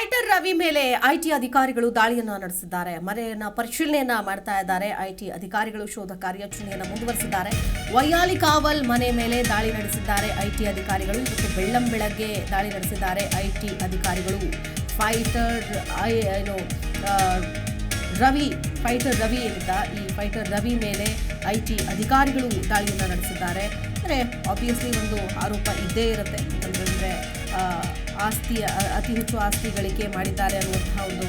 Fighter Ravi ಮೇಲೆ IT ಅಧಿಕಾರಿಗಳು ದಾಳಿಯನ್ನು ನಡೆಸಿದ್ದಾರೆ. ಮನೆಯನ್ನ ಪರಿಶೀಲನೆಯನ್ನ ಮಾಡ್ತಾ ಇದ್ದಾರೆ. ಐಟಿ ಅಧಿಕಾರಿಗಳು ಶೋಧ ಕಾರ್ಯಾಚರಣೆಯನ್ನು ಮುಂದುವರೆಸಿದ್ದಾರೆ. ವೈಯಾಲಿ ಕಾವಲ್ ಮನೆ ಮೇಲೆ ದಾಳಿ ನಡೆಸಿದ್ದಾರೆ. ಐಟಿ ಅಧಿಕಾರಿಗಳು ಮತ್ತು ಬೆಳ್ಳಂ ಬೆಳಗ್ಗೆ ದಾಳಿ ನಡೆಸಿದ್ದಾರೆ. ಐಟಿ ಅಧಿಕಾರಿಗಳು ಫೈಟರ್, ಐ, ಏನು ರವಿ, ಫೈಟರ್ ರವಿ ಏನಿದ್ದ, ಈ ಫೈಟರ್ ರವಿ ಮೇಲೆ ಐ ಟಿ ಅಧಿಕಾರಿಗಳು ದಾಳಿಯನ್ನು ನಡೆಸಿದ್ದಾರೆ. ಅಂದರೆ ಆಬ್ವಿಯಸ್ಲಿ ಒಂದು ಆರೋಪ ಇದ್ದೇ ಇರುತ್ತೆ. ಅಂತಂದರೆ ಆಸ್ತಿ ಅತಿ ಹೆಚ್ಚು ಆಸ್ತಿ ಗಳಿಕೆ ಮಾಡಿದ್ದಾರೆ ಅನ್ನುವಂತಹ ಒಂದು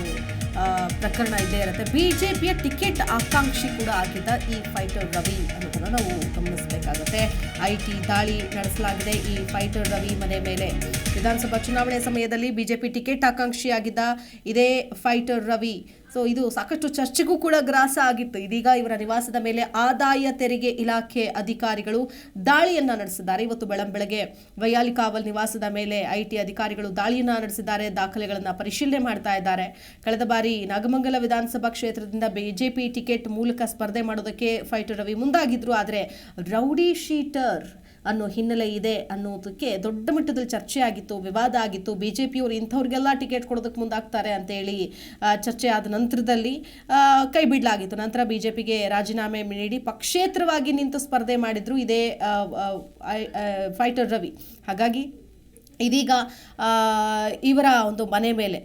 ಪ್ರಕರಣ ಇದೇ ಇರುತ್ತೆ. ಬಿ ಜೆ ಪಿಯ ಟಿಕೆಟ್ ಆಕಾಂಕ್ಷಿ ಕೂಡ ಆಗಿದ್ದ ಈ ಫೈಟರ್ ರವಿ ಅನ್ನೋದನ್ನು ನಾವು ಗಮನಿಸಬೇಕಾಗುತ್ತೆ. ಐ ಟಿ ದಾಳಿ ನಡೆಸಲಾಗಿದೆ. ಈ ಫೈಟರ್ ರವಿ ಮನೆ ಮೇಲೆ ವಿಧಾನಸಭಾ ಚುನಾವಣೆ ಸಮಯದಲ್ಲಿ ಬಿಜೆಪಿ ಟಿಕೆಟ್ ಆಕಾಂಕ್ಷಿಯಾಗಿದ್ದ ಇದೇ ಫೈಟರ್ ರವಿ. ಸೊ ಇದು ಸಾಕಷ್ಟು ಚರ್ಚೆಗೂ ಕೂಡ ಗ್ರಾಸ ಆಗಿತ್ತು. ಇದೀಗ ಇವರ ನಿವಾಸದ ಮೇಲೆ ಆದಾಯ ತೆರಿಗೆ ಇಲಾಖೆ ಅಧಿಕಾರಿಗಳು ದಾಳಿಯನ್ನು ನಡೆಸಿದ್ದಾರೆ. ಇವತ್ತು ಬೆಳಂಬೆಳಗ್ಗೆ ವೈಯಾಲಿ ಕಾವಲ್ ನಿವಾಸದ ಮೇಲೆ ಐಟಿ ಅಧಿಕಾರಿಗಳು ದಾಳಿಯನ್ನು ನಡೆಸಿದ್ದಾರೆ. ದಾಖಲೆಗಳನ್ನು ಪರಿಶೀಲನೆ ಮಾಡ್ತಾ ಇದ್ದಾರೆ. ಕಳೆದ ಬಾರಿ ನಾಗಮಂಗಲ ವಿಧಾನಸಭಾ ಕ್ಷೇತ್ರದಿಂದ ಬಿಜೆಪಿ ಟಿಕೆಟ್ ಮೂಲಕ ಸ್ಪರ್ಧೆ ಮಾಡೋದಕ್ಕೆ ಫೈಟರ್ ರವಿ ಮುಂದಾಗಿದ್ರು. ಆದರೆ ರೌಡಿ ಶೀಟರ್ ಅನ್ನೋ ಹಿನ್ನೆಲೆ ಇದೆ ಅನ್ನೋದಕ್ಕೆ ದೊಡ್ಡ ಮಟ್ಟದಲ್ಲಿ ಚರ್ಚೆ ಆಗಿತ್ತು, ವಿವಾದ ಆಗಿತ್ತು. ಬಿ ಜೆ ಪಿಯವರು ಇಂಥವ್ರಿಗೆಲ್ಲ ಟಿಕೆಟ್ ಕೊಡೋದಕ್ಕೆ ಮುಂದಾಗ್ತಾರೆ ಅಂತೇಳಿ ಚರ್ಚೆ ಆದ ನಂತರದಲ್ಲಿ ಕೈ ಬಿಡಲಾಗಿತ್ತು. ನಂತರ ಬಿ ಜೆ ಪಿಗೆ ರಾಜೀನಾಮೆ ನೀಡಿ ಪಕ್ಷೇತರವಾಗಿ ನಿಂತು ಸ್ಪರ್ಧೆ ಮಾಡಿದ್ರು ಇದೇ ಫೈಟರ್ ರವಿ. ಹಾಗಾಗಿ ಇದೀಗ ಇವರ ಒಂದು ಮನೆ ಮೇಲೆ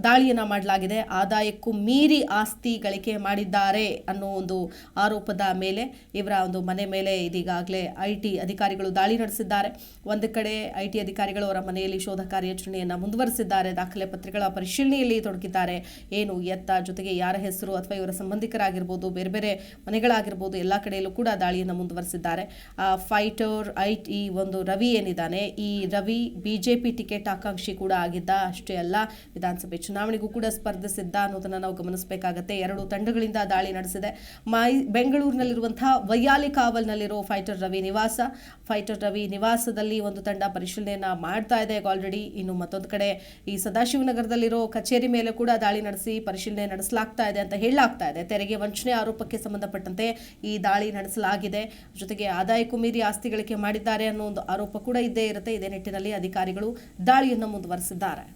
ದಾಳಿಯನ್ನು ಮಾಡಲಾಗಿದೆ. ಆದಾಯಕ್ಕೂ ಮೀರಿ ಆಸ್ತಿ ಗಳಿಕೆ ಮಾಡಿದ್ದಾರೆ ಅನ್ನೋ ಒಂದು ಆರೋಪದ ಮೇಲೆ ಇವರ ಒಂದು ಮನೆ ಮೇಲೆ ಇದೀಗಾಗಲೇ ಐ ಟಿ ಅಧಿಕಾರಿಗಳು ದಾಳಿ ನಡೆಸಿದ್ದಾರೆ. ಒಂದು ಕಡೆ ಐ ಟಿ ಅಧಿಕಾರಿಗಳು ಅವರ ಮನೆಯಲ್ಲಿ ಶೋಧ ಕಾರ್ಯಾಚರಣೆಯನ್ನು ಮುಂದುವರೆಸಿದ್ದಾರೆ. ದಾಖಲೆ ಪತ್ರಗಳ ಪರಿಶೀಲನೆಯಲ್ಲಿ ತೊಡಗಿದ್ದಾರೆ. ಏನು ಎತ್ತ ಜೊತೆಗೆ ಯಾರ ಹೆಸರು ಅಥವಾ ಇವರ ಸಂಬಂಧಿಕರಾಗಿರ್ಬೋದು ಬೇರೆ ಬೇರೆ ಮನೆಗಳಾಗಿರ್ಬೋದು ಎಲ್ಲ ಕಡೆಯಲ್ಲೂ ಕೂಡ ದಾಳಿಯನ್ನು ಮುಂದುವರೆಸಿದ್ದಾರೆ. ಆ, ಫೈಟರ್ ಐ ಈ ಒಂದು ರವಿ ಏನಿದ್ದಾನೆ ಈ ರವಿ ಬಿಜೆಪಿ ಟಿಕೆಟ್ ಆಕಾಂಕ್ಷಿ ಕೂಡ ಆಗಿದ್ದ ಅಷ್ಟೇ ಅಲ್ಲ ವಿಧಾನಸಭೆ ಚುನಾವಣೆಗೂ ಕೂಡ ಸ್ಪರ್ಧಿಸಿದ್ದ ಅನ್ನೋದನ್ನ ನಾವು ಗಮನಿಸಬೇಕಾಗತ್ತೆ. ಎರಡು ತಂಡಗಳಿಂದ ದಾಳಿ ನಡೆಸಿದೆ. ಮೈ, ಬೆಂಗಳೂರಿನಲ್ಲಿರುವಂತಹ ವೈಯಾಲಿ ಕಾವಲ್ನಲ್ಲಿರೋ ಫೈಟರ್ ರವಿ ನಿವಾಸ. ಫೈಟರ್ ರವಿ ನಿವಾಸದಲ್ಲಿ ಒಂದು ತಂಡ ಪರಿಶೀಲನೆಯನ್ನ ಮಾಡ್ತಾ ಇದೆ. ಆಲ್ರೆಡಿ ಇನ್ನು ಮತ್ತೊಂದು ಕಡೆ ಈ ಸದಾಶಿವನಗರದಲ್ಲಿರೋ ಕಚೇರಿ ಮೇಲೆ ಕೂಡ ದಾಳಿ ನಡೆಸಿ ಪರಿಶೀಲನೆ ನಡೆಸಲಾಗ್ತಾ ಇದೆ ಅಂತ ಹೇಳಲಾಗ್ತಾ ಇದೆ. ತೆರಿಗೆ ವಂಚನೆ ಆರೋಪಕ್ಕೆ ಸಂಬಂಧಪಟ್ಟಂತೆ ಈ ದಾಳಿ ನಡೆಸಲಾಗಿದೆ. ಜೊತೆಗೆ ಆದಾಯಕ್ಕೂ ಮೀರಿ ಆಸ್ತಿ ಗಳಿಕೆ ಮಾಡಿದ್ದಾರೆ ಅನ್ನೋ ಒಂದು ಆರೋಪ ಕೂಡ ಇದ್ದೇ ಇರುತ್ತೆ. ಇದೇ ನಿಟ್ಟಿನಲ್ಲಿ ಅಧಿಕಾರಿಗಳು ದಾಳಿಯನ್ನು ಮುಂದುವರೆಸಿದ್ದಾರೆ.